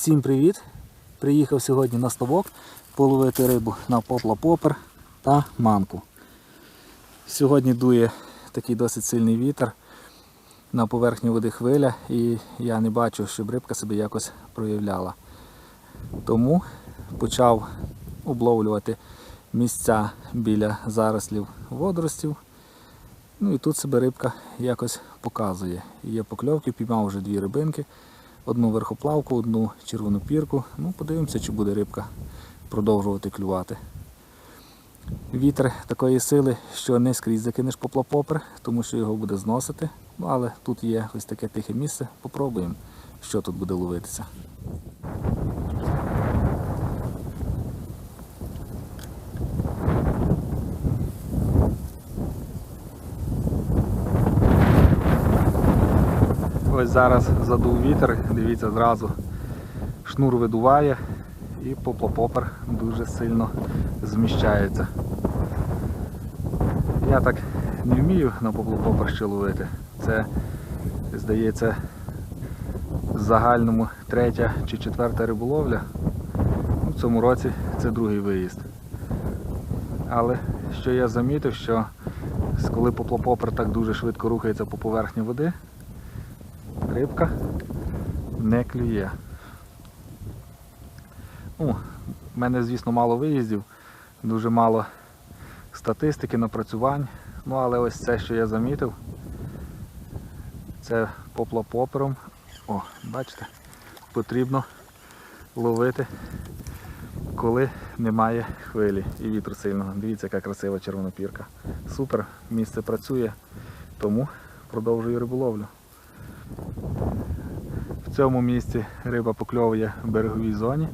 Всім привіт! Приїхав сьогодні на ставок половити рибу на попла попер та манку. Сьогодні дує такий досить сильний вітер. На поверхні води хвиля і я не бачу, щоб рибка себе якось проявляла. Тому почав обловлювати місця біля зарослів водоростів. Ну і тут себе рибка якось показує. Є покльовки, піймав вже дві рибинки, одну верхоплавку, одну червону пірку. Ну, подивимося, чи буде рибка продовжувати клювати. Вітер такої сили, що не скрізь закинеш поплапопер, тому що його буде зносити. Ну, але тут є ось таке тихе місце. Попробуємо, що тут буде ловитися. Ось зараз задув вітер, дивіться, зразу шнур видуває і поплопопер дуже сильно зміщається. Я так не вмію на поплопопер ще ловити. Це, здається, в загальному третя чи четверта риболовля. В цьому році це другий виїзд. Але що я замітив, що коли поплопопер так дуже швидко рухається по поверхні води, рибка не клює. Ну, в мене, звісно, мало виїздів, дуже мало статистики, напрацювань. Ну, але ось це, що я замітив, це поплопопером. О, бачите, потрібно ловити, коли немає хвилі і вітру сильного. Дивіться, яка красива червонопірка. Супер, місце працює, тому продовжую риболовлю. В цьому місці риба покльовує в береговій зоні.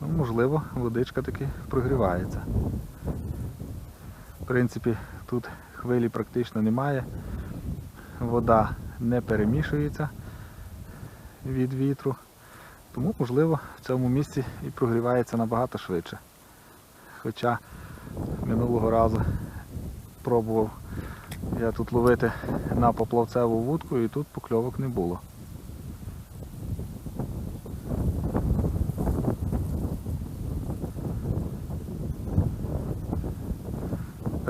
Ну, можливо, водичка таки прогрівається. В принципі, тут хвилі практично немає. Вода не перемішується від вітру. Тому, можливо, в цьому місці і прогрівається набагато швидше. Хоча минулого разу пробував я тут ловити на поплавцеву вудку і тут покльовок не було.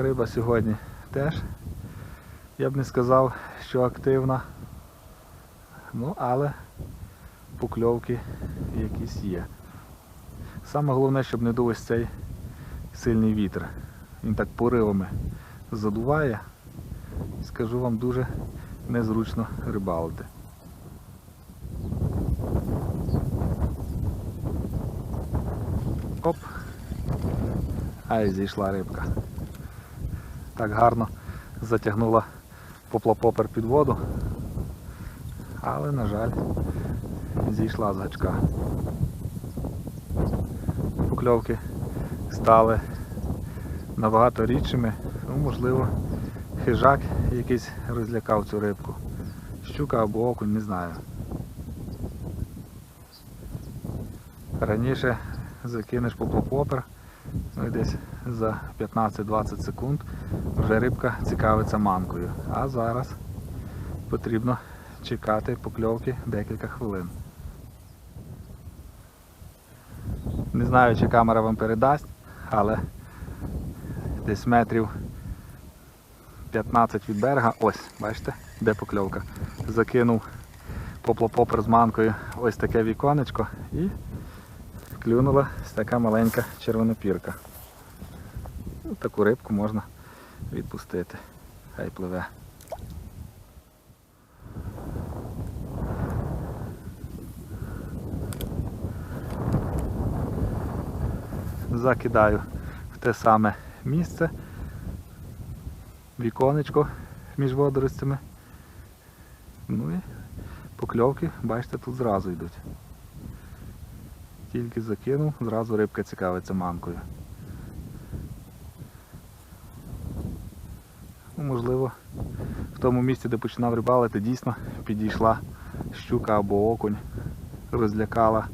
Риба сьогодні теж, я б не сказав, що активна. Ну, але покльовки якісь є. Саме головне, щоб не дув цей сильний вітер. Він так поривами задуває. Скажу вам дуже незручно рибалити. Оп! Ай, зійшла рибка. Так гарно затягнула поплапопер під воду. Але, на жаль, зійшла з гачка. Покльовки стали набагато рідшими, ну, можливо, хижак якийсь розлякав цю рибку. Щука або окунь, не знаю. Раніше закинеш поплопопер, ну і десь за 15-20 секунд вже рибка цікавиться манкою. А зараз потрібно чекати покльовки декілька хвилин. Не знаю, чи камера вам передасть, але десь метрів 15 від берега, ось, бачите, де покльовка. Закинув поплопопер з манкою ось таке віконечко і клюнула ось така маленька червонопірка. Таку рибку можна відпустити. Хай пливе. Закидаю в те саме місце, віконечко між водоростями. Ну і покльовки, бачите, тут зразу йдуть. Тільки закинув, зразу рибка цікавиться манкою. Ну, можливо, в тому місці, де починав рибалити, дійсно підійшла щука або окунь, розлякала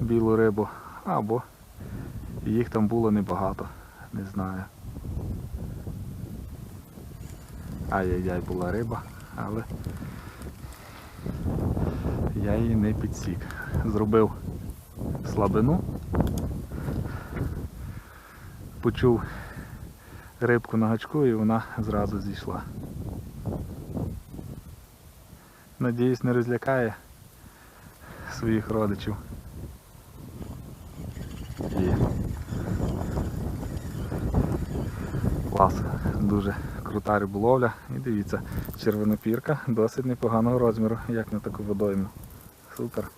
білу рибу, або їх там було небагато, не знаю. Ай-яй-яй була риба, але я її не підсік. Зробив слабину. Почув рибку на гачку і вона зразу зійшла. Надіюсь, не розлякає своїх родичів. І клас, дуже крута риболовля. І дивіться, червонопірка досить непоганого розміру, як на таку водойму. Супер.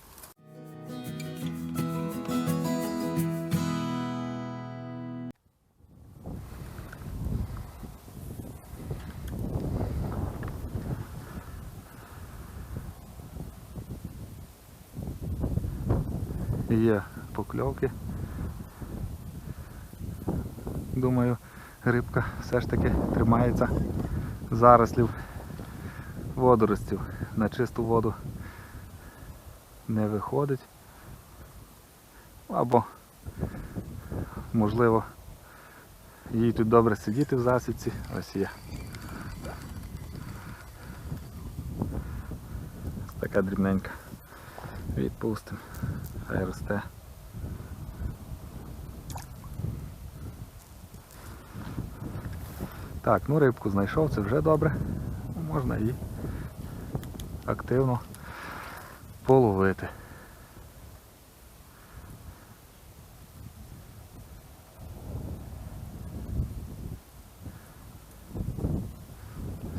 Покльовки. Думаю, рибка все ж таки тримається зарослів водоростів. На чисту воду не виходить. Або, можливо, їй тут добре сидіти в засідці. Ось є. Ось така дрібненька. Відпустимо. Хай росте. Так, ну рибку знайшов, це вже добре. Можна і активно половити.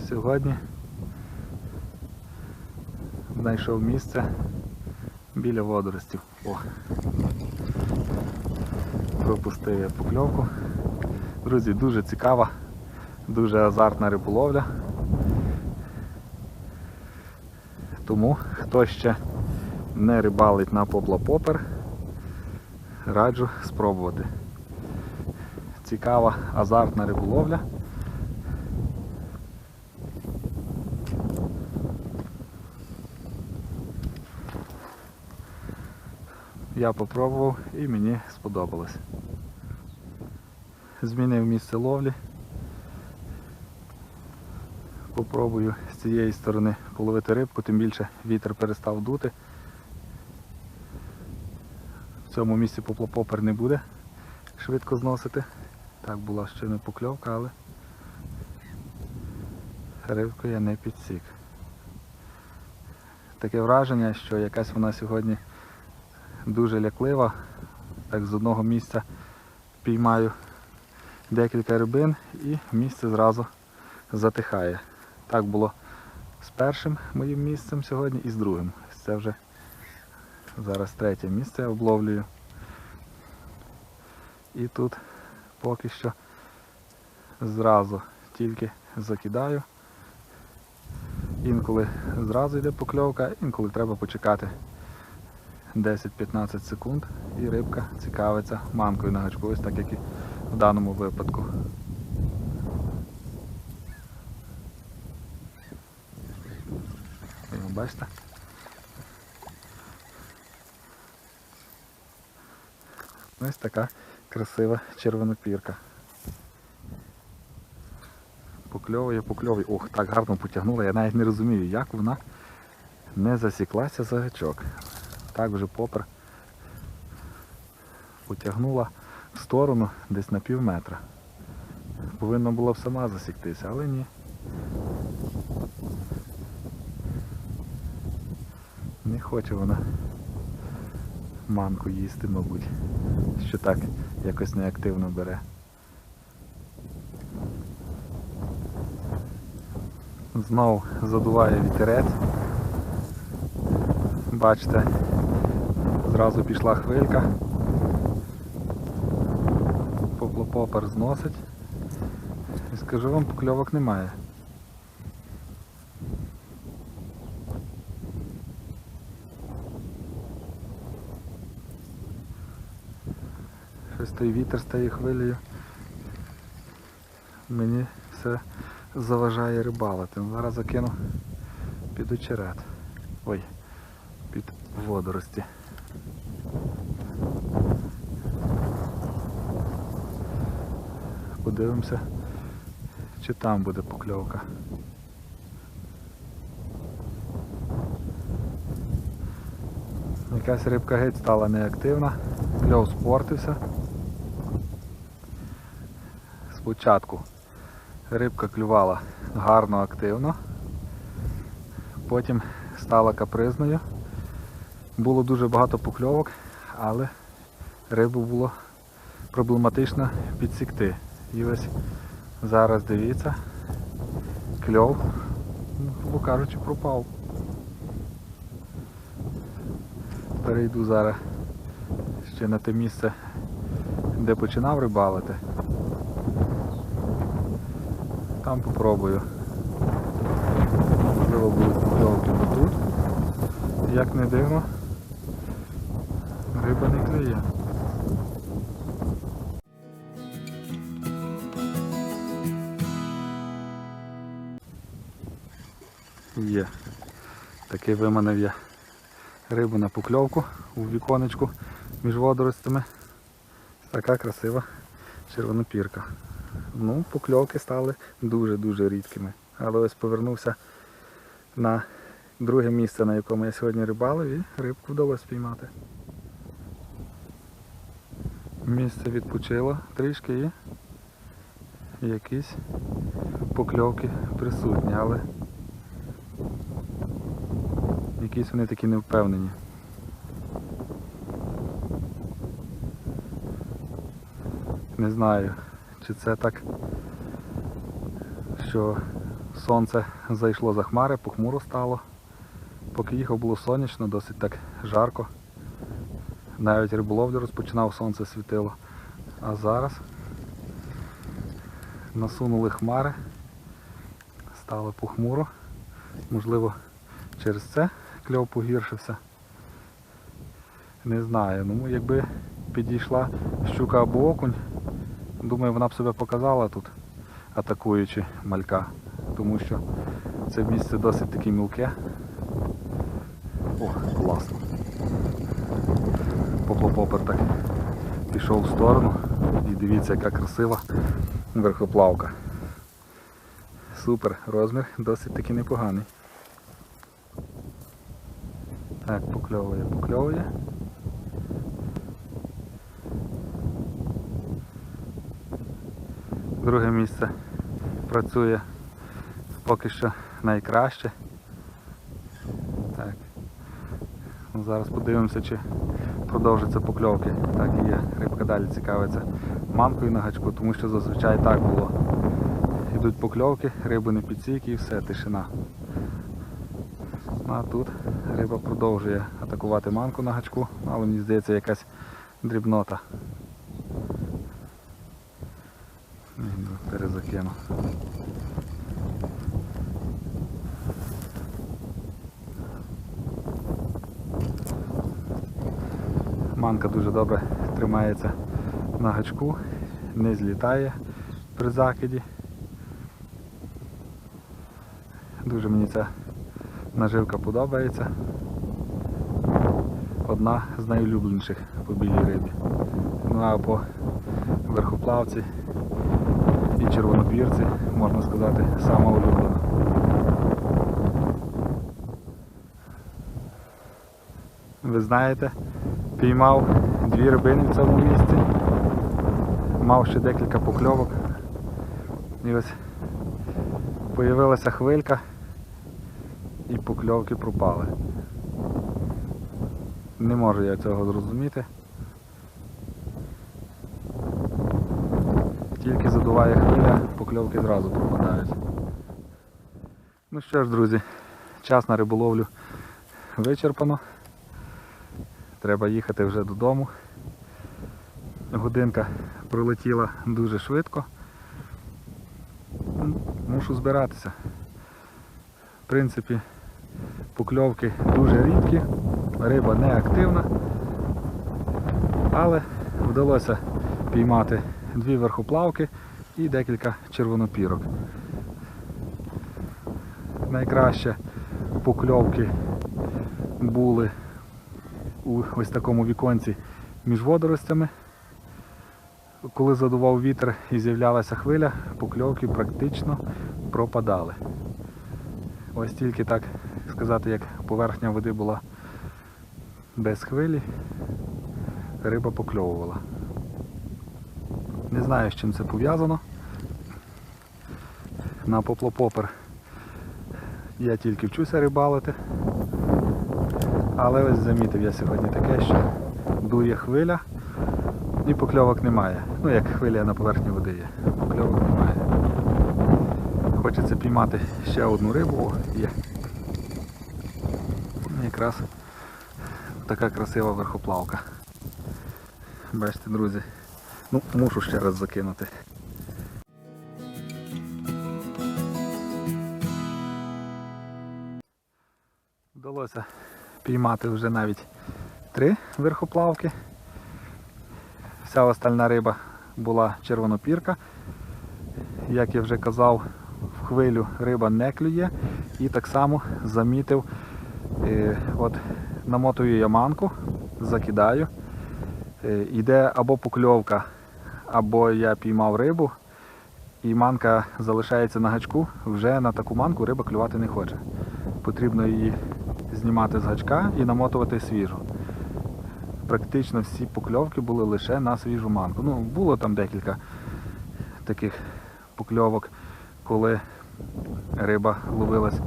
Сьогодні знайшов місце біля водоростів. О. Пропустив я покльовку. Друзі, дуже цікава, дуже азартна риболовля. Тому хто ще не рибалить на поплапопер, раджу спробувати. Цікава азартна риболовля. Я попробував і мені сподобалось. Змінив місце ловлі. Попробую з цієї сторони половити рибку, тим більше вітер перестав дути. В цьому місці поплопопер не буде швидко зносити. Так була ще не покльовка, але рибку я не підсік. Таке враження, що якась вона сьогодні дуже ляклива. Так з одного місця піймаю декілька рибин і місце зразу затихає. Так було з першим моїм місцем сьогодні і з другим. Це вже зараз третє місце я обловлюю. І тут поки що зразу тільки закидаю. Інколи зразу йде покльовка, інколи треба почекати 10-15 секунд і рибка цікавиться манкою на гачку, ось так як і в даному випадку. Бачите? Ось така красива червонопірка. Покльовує, покльовує. Ох, так гарно потягнула, я навіть не розумію, як вона не засіклася за гачок. Так вже попер потягнула в сторону десь на пів метра. Повинна була б сама засіктися, але ні. Не хоче вона манку їсти, мабуть, що так якось неактивно бере. Знову задуває вітерець. Бачите, зразу пішла хвилька. Поплопопер зносить. І скажу вам, покльовок немає. Той вітер стає хвилею. Мені все заважає рибалити. Ну, Зараз закину під очерет. Ой, під водорості. Подивимося, чи там буде покльовка. Якась рибка геть стала неактивна, кльов спортився. Спочатку рибка клювала гарно активно, потім стала капризною. Було дуже багато покльовок, але рибу було проблематично підсікти. І ось зараз дивіться, кльов, ну, грубо кажучи, пропав. Перейду зараз ще на те місце, де починав рибалити. Там попробую. Можливо будуть покльовки тут. Як не дивно, риба не клює. Є. Такий виманив я рибу на покльовку у віконечку між водоростями. Така красива червонопірка. Ну, покльовки стали дуже-дуже рідкими. Але ось повернувся на друге місце, на якому я сьогодні рибалив, і рибку вдалося спіймати. Місце відпочило трішки і якісь покльовки присутні, але якісь вони такі невпевнені. Не знаю, чи це так, що сонце зайшло за хмари, похмуро стало. Поки їхав було сонячно, досить так жарко. Навіть риболовлю розпочинав, сонце світило. А зараз насунули хмари, стало похмуро. Можливо, через це кльов погіршився. Не знаю, ну якби підійшла щука або окунь, думаю, вона б себе показала тут, атакуючи малька, тому що це місце досить таке мілке. О, класно. Поплопопер так пішов в сторону і дивіться, яка красива верхоплавка. Супер, розмір досить таки непоганий. Так, покльовує, покльовує. Друге місце працює поки що найкраще. Так. Зараз подивимося, чи продовжаться покльовки. Так і є. Рибка далі цікавиться манкою на гачку, тому що зазвичай так було. Йдуть покльовки, риби не підсійки і все, тишина. Ну, А тут риба продовжує атакувати манку на гачку, але мені здається якась дрібнота. Ні, ну, Манка дуже добре тримається на гачку, не злітає при закиді. Дуже мені ця наживка подобається. Одна з найулюбленіших по білій рибі. Ну а по верхоплавці і червонопірці, можна сказати, сама улюблена. Ви знаєте, піймав дві рибини в цьому місці, мав ще декілька покльовок. І ось появилася хвилька і покльовки пропали. Не можу я цього зрозуміти. Тільки задуває хвиля, покльовки зразу пропадають. Ну що ж, друзі, час на риболовлю вичерпано. Треба їхати вже додому. Годинка пролетіла дуже швидко. Ну, Мушу збиратися. В принципі, покльовки дуже рідкі, риба не активна, але вдалося піймати дві верхоплавки і декілька червонопірок. Найкраще покльовки були у ось такому віконці між водоростями. Коли задував вітер і з'являлася хвиля, покльовки практично пропадали. Ось тільки так сказати, як поверхня води була без хвилі риба покльовувала. Не знаю, з чим це пов'язано. На поплопопер я тільки вчуся рибалити. Але ось замітив я сьогодні таке, що дує хвиля і покльовок немає. Ну як хвиля на поверхні води є. Покльовок немає. Хочеться піймати ще одну рибу. Є. Якраз така красива верхоплавка. Бачите, друзі. Ну, мушу ще раз закинути. Піймати вже навіть три верхоплавки. Вся остальна риба була червонопірка. Як я вже казав, в хвилю риба не клює. І так само замітив, е, от намотую я манку, закидаю. Е, Іде або покльовка, або я піймав рибу, і манка залишається на гачку, вже на таку манку риба клювати не хоче. Потрібно її знімати з гачка і намотувати свіжу. Практично всі покльовки були лише на свіжу манку. Ну, було там декілька таких покльовок, коли риба ловилась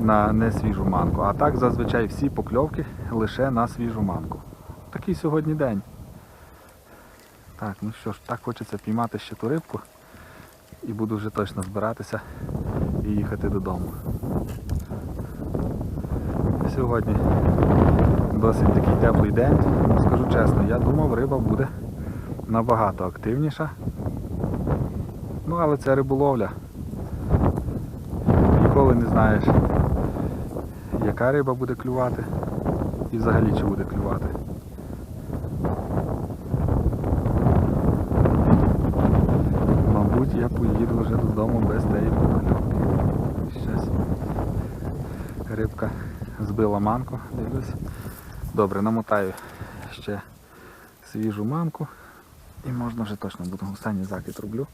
на несвіжу манку. А так зазвичай всі покльовки лише на свіжу манку. Такий сьогодні день. Так, ну що ж, так хочеться піймати ще ту рибку і буду вже точно збиратися і їхати додому. Сьогодні досить такий теплий день. Скажу чесно, я думав, риба буде набагато активніша. Ну, але це риболовля. Ніколи не знаєш, яка риба буде клювати і взагалі чи буде клювати. Мабуть, я поїду вже додому без тієї покльовки. Щось рибка збила манку, дивлюсь. Добре, намотаю ще свіжу манку і можна вже точно буду останній закид роблю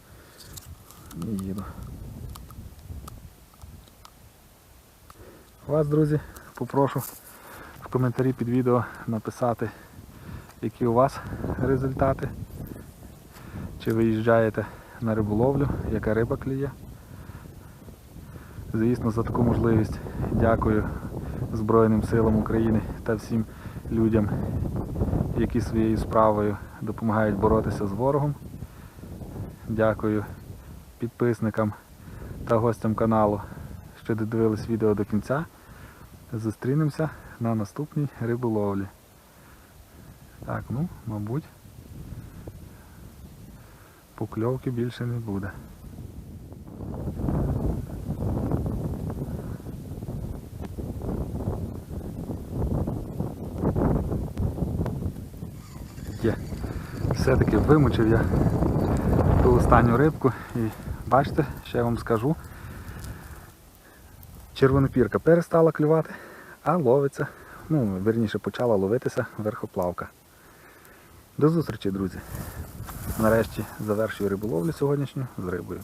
і їду. Вас, друзі, попрошу в коментарі під відео написати, які у вас результати. Чи виїжджаєте на риболовлю, яка риба клює. Звісно, за таку можливість дякую Збройним силам України та всім людям, які своєю справою допомагають боротися з ворогом. Дякую підписникам та гостям каналу, що додивились відео до кінця. Зустрінемося на наступній риболовлі. Так, ну, мабуть, покльовки більше не буде. Є. Все-таки вимучив я ту останню рибку і бачите, ще я вам скажу. Червонопірка перестала клювати, а ловиться, ну, верніше почала ловитися верхоплавка. До зустрічі, друзі. Нарешті завершую риболовлю сьогоднішню з рибою.